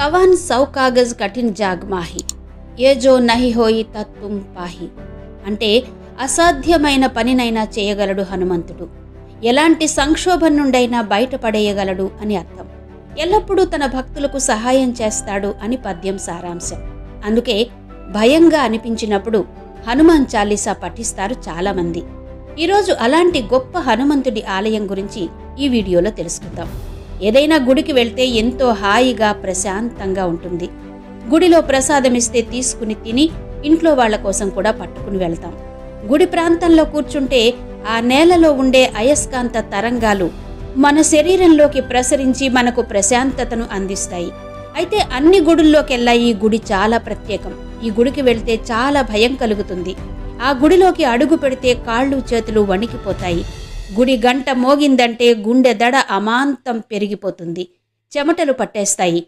కవాన్ సౌ కాగజ్ కఠిన్ జాగ్ మాహి ఏ జో నహి హోయి తత్తుం పాహి అంటే అసాధ్యమైన పనినైనా చేయగలడు హనుమంతుడు. ఎలాంటి సంక్షోభం నుండైనా బయటపడేయగలడు అని అర్థం. ఎల్లప్పుడూ తన భక్తులకు సహాయం చేస్తాడు అని పద్యం సారాంశం. అందుకే భయంగా అనిపించినప్పుడు హనుమాన్ చాలీసా పఠిస్తారు చాలామంది. ఈరోజు అలాంటి గొప్ప హనుమంతుడి ఆలయం గురించి ఈ వీడియోలో తెలుసుకుందాం. ఏదైనా గుడికి వెళ్తే ఎంతో హాయిగా ప్రశాంతంగా ఉంటుంది. గుడిలో ప్రసాదమిస్తే తీసుకుని తిని ఇంట్లో వాళ్ళ కోసం కూడా పట్టుకుని వెళ్తాం. గుడి ప్రాంతంలో కూర్చుంటే ఆ నేలలో ఉండే అయస్కాంత తరంగాలు మన శరీరంలోకి ప్రసరించి మనకు ప్రశాంతతను అందిస్తాయి. అయితే అన్ని గుడుల్లోకెల్లా ఈ గుడి చాలా ప్రత్యేకం. ఈ గుడికి వెళ్తే చాలా భయం కలుగుతుంది. ఆ గుడిలోకి అడుగు పెడితే కాళ్ళు చేతులు వణికిపోతాయి. గుడి గంట మోగిందంటే గుండె దడ అమాంతం పెరిగిపోతుంది. చెమటలు పట్టేస్తాయి.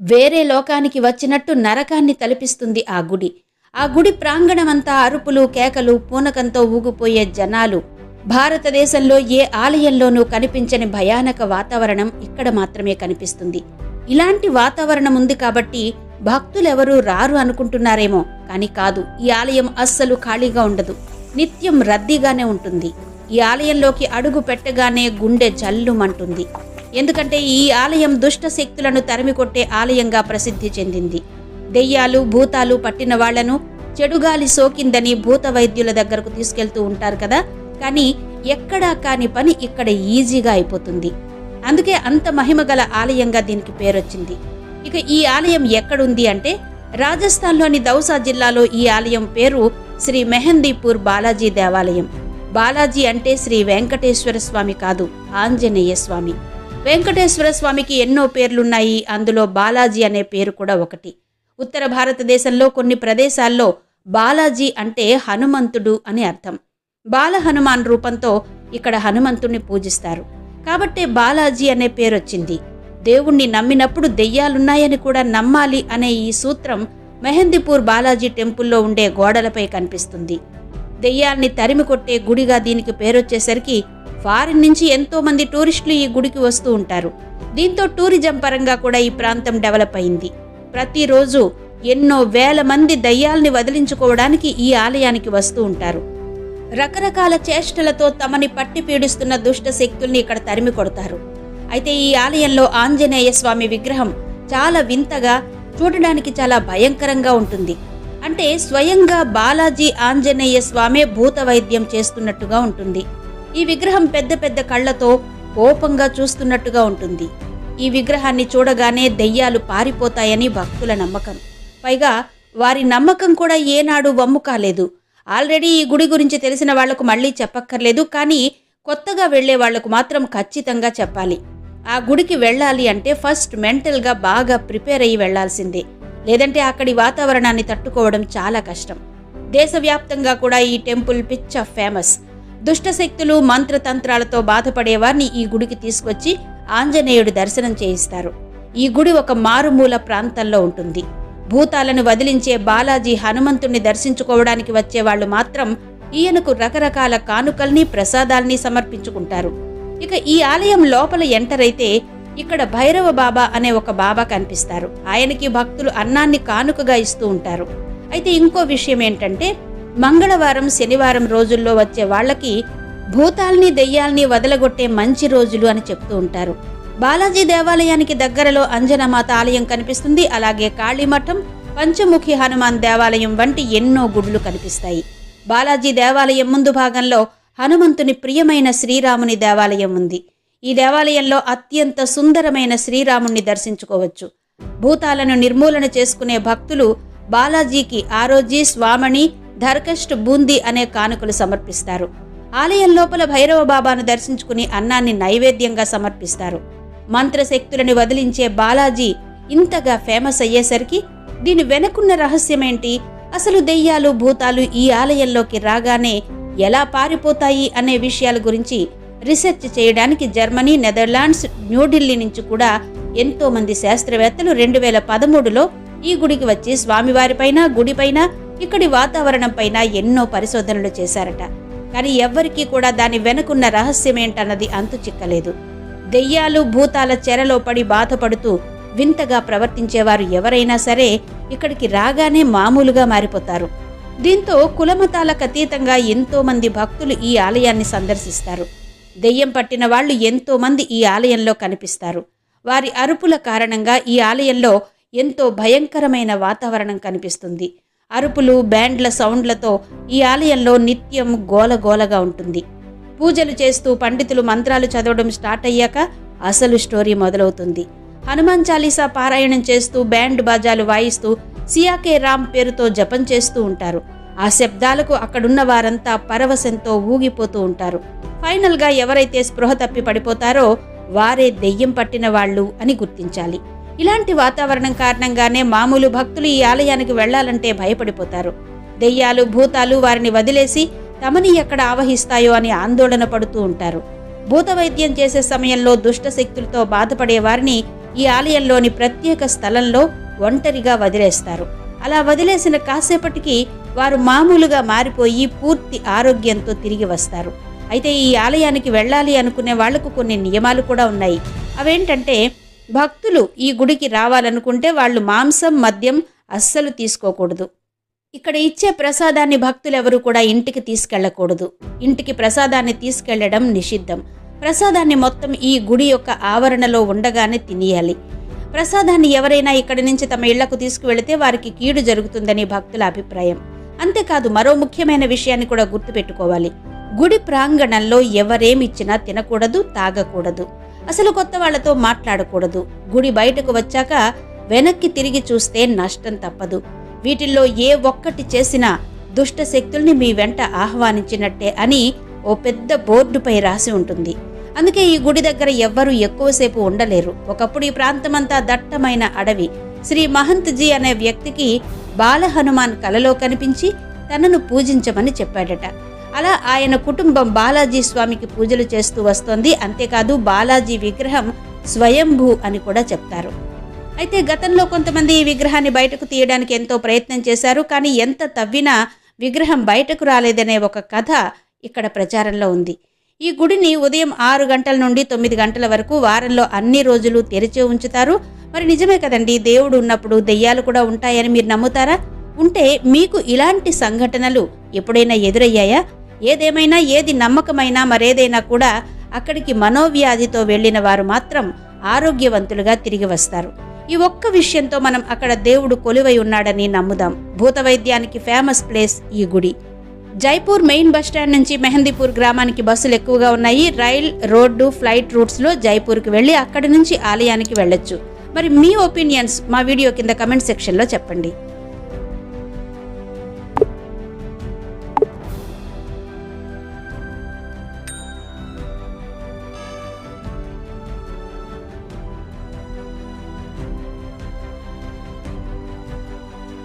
వేరే లోకానికి వచ్చినట్టు నరకాన్ని తలపిస్తుంది ఆ గుడి. ఆ గుడి ప్రాంగణమంతా అరుపులు కేకలు పూనకంతో ఊగిపోయే జనాలు. భారతదేశంలో ఏ ఆలయంలోనూ కనిపించని భయానక వాతావరణం ఇక్కడ మాత్రమే కనిపిస్తుంది. ఇలాంటి వాతావరణం ఉంది కాబట్టి భక్తులెవరూ రారు అనుకుంటున్నారేమో కానీ కాదు. ఈ ఆలయం అస్సలు ఖాళీగా ఉండదు. నిత్యం రద్దీగానే ఉంటుంది. ఈ ఆలయంలోకి అడుగు పెట్టగానే గుండె జల్లుమంటుంది. ఎందుకంటే ఈ ఆలయం దుష్ట శక్తులను తరిమికొట్టే ఆలయంగా ప్రసిద్ధి చెందింది. దెయ్యాలు భూతాలు పట్టిన వాళ్ళను చెడుగాలి సోకిందని భూత వైద్యుల దగ్గరకు తీసుకెళ్తూ ఉంటారు కదా. కానీ ఎక్కడా కాని పని ఇక్కడ ఈజీగా అయిపోతుంది. అందుకే అంత మహిమ గల ఆలయంగా దీనికి పేరొచ్చింది. ఇక ఈ ఆలయం ఎక్కడుంది అంటే రాజస్థాన్లోని దౌసా జిల్లాలో ఈ ఆలయం పేరు శ్రీ మెహందీపూర్ బాలాజీ దేవాలయం. బాలాజీ అంటే శ్రీ వెంకటేశ్వర స్వామి కాదు ఆంజనేయ స్వామి. వెంకటేశ్వర స్వామికి ఎన్నో పేర్లున్నాయి అందులో బాలాజీ అనే పేరు కూడా ఒకటి. ఉత్తర భారతదేశంలో కొన్ని ప్రదేశాల్లో బాలాజీ అంటే హనుమంతుడు అని అర్థం. బాల హనుమాన్ రూపంతో ఇక్కడ హనుమంతుణ్ణి పూజిస్తారు. కాబట్టే బాలాజీ అనే పేరొచ్చింది. దేవుణ్ణి నమ్మినప్పుడు దెయ్యాలున్నాయని కూడా నమ్మాలి అనే ఈ సూత్రం మెహందీపూర్ బాలాజీ టెంపుల్లో ఉండే గోడలపై కనిపిస్తుంది. దెయ్యాల్ని తరిమి కొట్టే గుడిగా దీనికి పేరొచ్చేసరికి ఫారిన్ నుంచి ఎంతో మంది టూరిస్టులు ఈ గుడికి వస్తూ ఉంటారు. దీంతో టూరిజం పరంగా కూడా ఈ ప్రాంతం డెవలప్ అయింది. ప్రతిరోజు ఎన్నో వేల మంది దయ్యాల్ని వదిలించుకోవడానికి ఈ ఆలయానికి వస్తూ ఉంటారు. రకరకాల చేష్టలతో తమని పట్టి పీడిస్తున్న దుష్ట శక్తుల్ని ఇక్కడ తరిమి కొడతారు. అయితే ఈ ఆలయంలో ఆంజనేయ స్వామి విగ్రహం చాలా వింతగా చూడడానికి చాలా భయంకరంగా ఉంటుంది. అంటే స్వయంగా బాలాజీ ఆంజనేయ స్వామే భూత వైద్యం చేస్తున్నట్టుగా ఉంటుంది. ఈ విగ్రహం పెద్ద పెద్ద కళ్ళతో కోపంగా చూస్తున్నట్టుగా ఉంటుంది. ఈ విగ్రహాన్ని చూడగానే దెయ్యాలు పారిపోతాయని భక్తుల నమ్మకం. పైగా వారి నమ్మకం కూడా ఏనాడు వమ్ము కాలేదు. ఆల్రెడీ ఈ గుడి గురించి తెలిసిన వాళ్ళకు మళ్ళీ చెప్పక్కర్లేదు కానీ కొత్తగా వెళ్ళే వాళ్ళకు మాత్రం ఖచ్చితంగా చెప్పాలి. ఆ గుడికి వెళ్ళాలి అంటే ఫస్ట్ మెంటల్గా బాగా ప్రిపేర్ అయ్యి వెళ్ళాల్సిందే లేదంటే అక్కడి వాతావరణాన్ని తట్టుకోవడం చాలా కష్టం. దేశవ్యాప్తంగా కూడా ఈ టెంపుల్ పిచ్చ ఫేమస్. దుష్టశక్తులు మంత్రతంత్రాలతో బాధపడేవారిని ఈ గుడికి తీసుకొచ్చి ఆంజనేయుడు దర్శనం చేయిస్తారు. ఈ గుడి ఒక మారుమూల ప్రాంతంలో ఉంటుంది. భూతాలను వదిలించే బాలాజీ హనుమంతుణ్ణి దర్శించుకోవడానికి వచ్చే వాళ్ళు మాత్రం ఈయనకు రకరకాల కానుకల్ని ప్రసాదాల్ని సమర్పించుకుంటారు. ఇక ఈ ఆలయం లోపల ఎంటర్ అయితే ఇక్కడ భైరవ బాబా అనే ఒక బాబా కనిపిస్తారు. ఆయనకి భక్తులు అన్నాన్ని కానుకగా ఇస్తూ ఉంటారు. అయితే ఇంకో విషయం ఏంటంటే మంగళవారం శనివారం రోజుల్లో వచ్చే వాళ్ళకి భూతాల్ని దెయ్యాల్ని వదలగొట్టే మంచి రోజులు అని చెప్తూ ఉంటారు. బాలాజీ దేవాలయానికి దగ్గరలో అంజనమాత ఆలయం కనిపిస్తుంది. అలాగే కాళీమఠం పంచముఖి హనుమాన్ దేవాలయం వంటి ఎన్నో గుడులు కనిపిస్తాయి. బాలాజీ దేవాలయం ముందు భాగంలో హనుమంతుని ప్రియమైన శ్రీరాముని దేవాలయం ఉంది. ఈ దేవాలయంలో అత్యంత సుందరమైన శ్రీరాముణ్ణి దర్శించుకోవచ్చు. భూతాలను నిర్మూలన చేసుకునే భక్తులు బాలాజీకి ఆరోజీ స్వామణి ధర్కష్ట్ బూందీ అనే కానుకలు సమర్పిస్తారు. ఆలయం లోపల భైరవ బాబాను దర్శించుకుని అన్నాన్ని నైవేద్యంగా సమర్పిస్తారు. మంత్రశక్తులను వదిలించే బాలాజీ ఇంతగా ఫేమస్ అయ్యేసరికి దీని వెనకున్న రహస్యమేంటి? అసలు దెయ్యాలు భూతాలు ఈ ఆలయంలోకి రాగానే ఎలా పారిపోతాయి అనే విషయాల గురించి రీసెర్చ్ చేయడానికి జర్మనీ నెదర్లాండ్స్ న్యూఢిల్లీ నుంచి కూడా ఎంతోమంది శాస్త్రవేత్తలు రెండు వేల పదమూడులో ఈ గుడికి వచ్చి స్వామివారిపైన గుడిపైన ఇక్కడి వాతావరణంపైన ఎన్నో పరిశోధనలు చేశారట. కానీ ఎవ్వరికీ కూడా దాని వెనుకున్న రహస్యమేంటన్నది అంతు చిక్కలేదు. దెయ్యాలు భూతాల చెరలో పడి బాధపడుతూ వింతగా ప్రవర్తించేవారు ఎవరైనా సరే ఇక్కడికి రాగానే మామూలుగా మారిపోతారు. దీంతో కులమతాలకు అతీతంగా ఎంతోమంది భక్తులు ఈ ఆలయాన్ని సందర్శిస్తారు. దెయ్యం పట్టిన వాళ్ళు ఎంతో మంది ఈ ఆలయంలో కనిపిస్తారు. వారి అరుపుల కారణంగా ఈ ఆలయంలో ఎంతో భయంకరమైన వాతావరణం కనిపిస్తుంది. అరుపులు బ్యాండ్ల సౌండ్లతో ఈ ఆలయంలో నిత్యం గోలగోలగా ఉంటుంది. పూజలు చేస్తూ పండితులు మంత్రాలు చదవడం స్టార్ట్ అయ్యాక అసలు స్టోరీ మొదలవుతుంది. హనుమాన్ చాలీసా పారాయణం చేస్తూ బ్యాండ్ బాజాలు వాయిస్తూ సియాకే రామ్ పేరుతో జపం చేస్తూ ఉంటారు. ఆ శబ్దాలకు అక్కడున్న వారంతా పరవశంతో ఊగిపోతూ ఉంటారు. ఫైనల్గా ఎవరైతే స్పృహ తప్పి పడిపోతారో వారే దెయ్యం పట్టిన వాళ్ళు అని గుర్తించాలి. ఇలాంటి వాతావరణం కారణంగానే మామూలు భక్తులు ఈ ఆలయానికి వెళ్ళాలంటే భయపడిపోతారు. దెయ్యాలు భూతాలు వారిని వదిలేసి తమని ఎక్కడ ఆవహిస్తాయో అని ఆందోళన పడుతూ ఉంటారు. భూత వైద్యం చేసే సమయంలో దుష్ట శక్తులతో బాధపడే వారిని ఈ ఆలయంలోని ప్రత్యేక స్థలంలో ఒంటరిగా వదిలేస్తారు. అలా వదిలేసిన కాసేపటికి వారు మామూలుగా మారిపోయి పూర్తి ఆరోగ్యంతో తిరిగి వస్తారు. అయితే ఈ ఆలయానికి వెళ్ళాలి అనుకునే వాళ్ళకు కొన్ని నియమాలు కూడా ఉన్నాయి. అవేంటంటే భక్తులు ఈ గుడికి రావాలనుకుంటే వాళ్ళు మాంసం మద్యం అస్సలు తీసుకోకూడదు. ఇక్కడ ఇచ్చే ప్రసాదాన్ని భక్తులెవరూ కూడా ఇంటికి తీసుకెళ్ళకూడదు. ఇంటికి ప్రసాదాన్ని తీసుకెళ్ళడం నిషిద్ధం. ప్రసాదాన్ని మొత్తం ఈ గుడి యొక్క ఆవరణలో ఉండగానే తినేయాలి. ప్రసాదాన్ని ఎవరైనా ఇక్కడి నుంచి తమ ఇళ్ళకు తీసుకువెళితే వారికి కీడు జరుగుతుందని భక్తుల అభిప్రాయం. అంతేకాదు మరో ముఖ్యమైన విషయాన్ని కూడా గుర్తుపెట్టుకోవాలి. గుడి ప్రాంగణంలో ఎవరేమిచ్చినా తినకూడదు తాగకూడదు. అసలు కొత్త వాళ్ళతో మాట్లాడకూడదు. గుడి బయటకు వచ్చాక వెనక్కి తిరిగి చూస్తే నష్టం తప్పదు. వీటిల్లో ఏ ఒక్కటి చేసినా దుష్ట శక్తుల్ని మీ వెంట ఆహ్వానించినట్టే అని ఓ పెద్ద బోర్డుపై రాసి ఉంటుంది. అందుకే ఈ గుడి దగ్గర ఎవ్వరూ ఎక్కువసేపు ఉండలేరు. ఒకప్పుడు ఈ ప్రాంతమంతా దట్టమైన అడవి. శ్రీ మహంత్జీ అనే వ్యక్తికి బాలహనుమాన్ కలలో కనిపించి తనను పూజించమని చెప్పాడట. అలా ఆయన కుటుంబం బాలాజీ స్వామికి పూజలు చేస్తూ వస్తోంది. అంతేకాదు బాలాజీ విగ్రహం స్వయంభూ అని కూడా చెప్తారు. అయితే గతంలో కొంతమంది ఈ విగ్రహాన్ని బయటకు తీయడానికి ఎంతో ప్రయత్నం చేశారు. కానీ ఎంత తవ్వినా విగ్రహం బయటకు రాలేదనే ఒక కథ ఇక్కడ ప్రచారంలో ఉంది. ఈ గుడిని ఉదయం ఆరు గంటల నుండి తొమ్మిది గంటల వరకు వారంలో అన్ని రోజులు తెరిచే ఉంచుతారు. మరి నిజమే కదండి దేవుడు ఉన్నప్పుడు దెయ్యాలు కూడా ఉంటాయని మీరు నమ్ముతారా? ఉంటే మీకు ఇలాంటి సంఘటనలు ఎప్పుడైనా ఎదురయ్యాయా? ఏదేమైనా ఏది నమ్మకమైనా మరేదైనా కూడా అక్కడికి మనోవ్యాధితో వెళ్ళిన వారు మాత్రం ఆరోగ్యవంతులుగా తిరిగి వస్తారు. ఈ ఒక్క విషయంతో మనం అక్కడ దేవుడు కొలువై ఉన్నాడని నమ్ముదాం. భూత వైద్యానికి ఫేమస్ ప్లేస్ ఈ గుడి. జైపూర్ మెయిన్ బస్ స్టాండ్ నుంచి మెహందీపూర్ గ్రామానికి బస్సులు ఎక్కువగా ఉన్నాయి. రైల్ రోడ్డు ఫ్లైట్ రూట్స్లో జైపూర్కి వెళ్ళి అక్కడి నుంచి ఆలయానికి వెళ్ళొచ్చు. మరి మీ ఒపీనియన్స్ మా వీడియో కింద కమెంట్ సెక్షన్లో చెప్పండి.